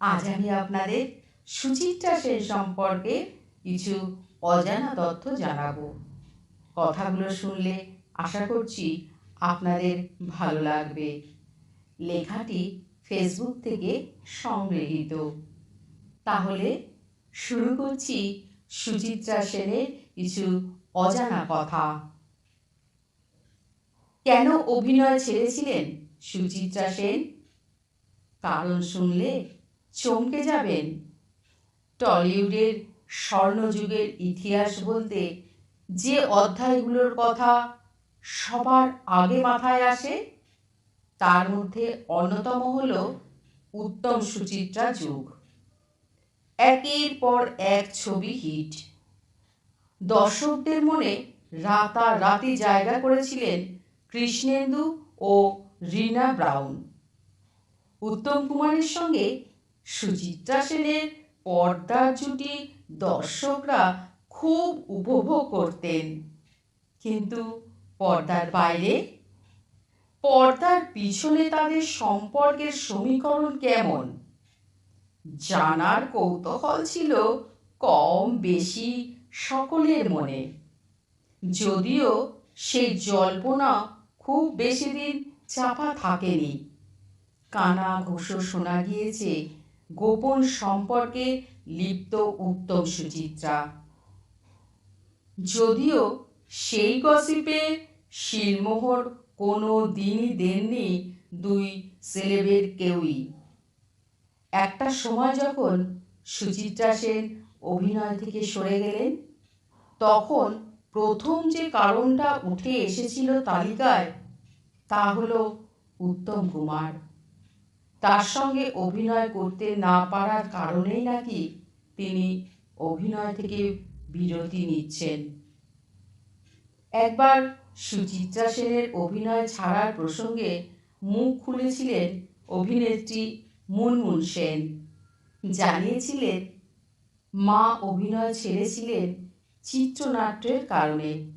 আজ আমি আপনাদের সুচিত্রা সেন সম্পর্কে কিছু অজানা তথ্য জানাব। কথাগুলো শুনলে আশা করছি আপনাদের ভালো লাগবে। লেখাটি ফেসবুক থেকে সংগৃহীত। তাহলে শুরু করছি সুচিত্রা সেনের কিছু অজানা কথা। কেন অভিনয় ছেড়েছিলেন সুচিত্রা সেন? কারণ শুনলে চমকে যাবেন। টলিউডের স্বর্ণযুগের ইতিহাস বলতে যে অধ্যায়গুলোর কথা সবার আগে মাথায় আসে, তার মধ্যে অন্যতম হল উত্তম সুচিত্রা যুগ। একের পর এক ছবি হিট। দর্শকদের মনে রাতারাতি জায়গা করেছিলেন কৃষ্ণেন্দু ও রিনা ব্রাউন। উত্তম কুমারের সঙ্গে সুচিত্রা সেনের পর্দার জুটি দর্শকরা খুব উপভোগ করতেন। কিন্তু পর্দার বাইরে? পর্দার পিছনে তাদের সম্পর্কের সমীকরণ কেমন? জানার কৌতূহল ছিল কম বেশি সকলের মনে। যদিও সেই জল্পনা খুব বেশি দিন চাপা থাকেনি। কানা ঘোষ শোনা গিয়েছে গোপন সম্পর্কে লিপ্ত উত্তম সুচিত্রা। যদিও সেই গসিপে শিলমোহর কোনো দিনই দেননি দুই সেলেবের কেউই। একটা সময় যখন সুচিত্রা সেন অভিনয় থেকে সরে গেলেন, তখন প্রথম যে কারণটা উঠে এসেছিল তালিকায় তা হলো উত্তম কুমার। তার সঙ্গে অভিনয় করতে না পারার কারণেই নাকি তিনি অভিনয় থেকে বিরতি নিচ্ছেন। একবার সুচিত্রা সেনের অভিনয় ছাড়ার প্রসঙ্গে মুখ খুলেছিলেন অভিনেত্রী মুনমুন সেন। জানিয়েছিলেন, মা অভিনয় ছেড়েছিলেন চিত্রনাট্যের কারণে।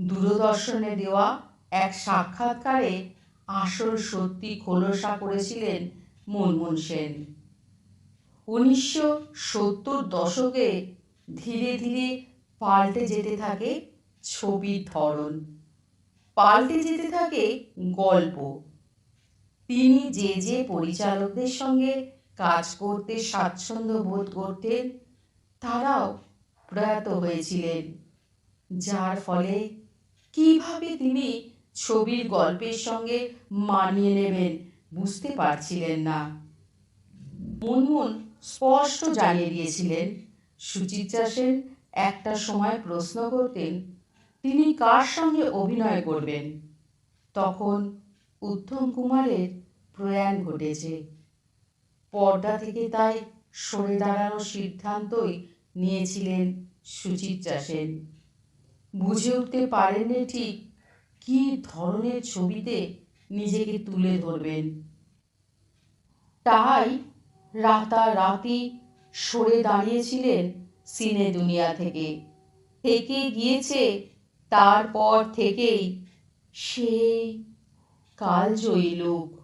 দূরদর্শনে দেওয়া এক সাক্ষাৎকারে আসল সত্যি খোলসা করেছিলেন মুনমুন সেন। উনিশশো সত্তর দশকে ধীরে ধীরে পাল্টে যেতে থাকে ছবির ধরন। পাল্টে যেতে থাকে গল্প। তিনি যে যে পরিচালকদের সঙ্গে কাজ করতে স্বাচ্ছন্দ্য বোধ করতেন, তারাও প্রয়াত হয়েছিলেন। যার ফলে কীভাবে তিনি ছবির গল্পের সঙ্গে মানিয়ে নেবেন। বুঝতে পারছিলেন না। মুনমুন স্পষ্ট জানিয়ে দিয়েছিলেন, সুচিত্রা সেন একটা সময় প্রশ্ন করতেন, তিনি কার সঙ্গে অভিনয় করবেন? তখন উত্তম কুমারের প্রয়াণ ঘটেছে। পর্দা থেকে তাই সরে দাঁড়ানোর সিদ্ধান্তই নিয়েছিলেন সুচিত্রা সেন। বুঝে উঠতে পারেননি ঠিক কী ধরনের ছবিতে নিজেকে তুলে ধরবেন? তাই রাতারাতি সরে দাঁড়িয়েছিলেন সিনে দুনিয়া থেকে। থেকে গিয়েছে, তারপর থেকেই সেই কালজয়ী লোক।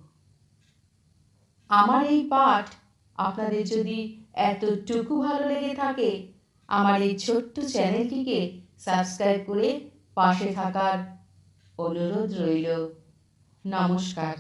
আমার এই পাঠ আপনাদের যদি এতটুকু ভালো লেগে থাকে, আমার এই ছোট্ট চ্যানেলটিকে সাবস্ক্রাইব করে পাশে থাকার অনুরোধ রইল। নমস্কার।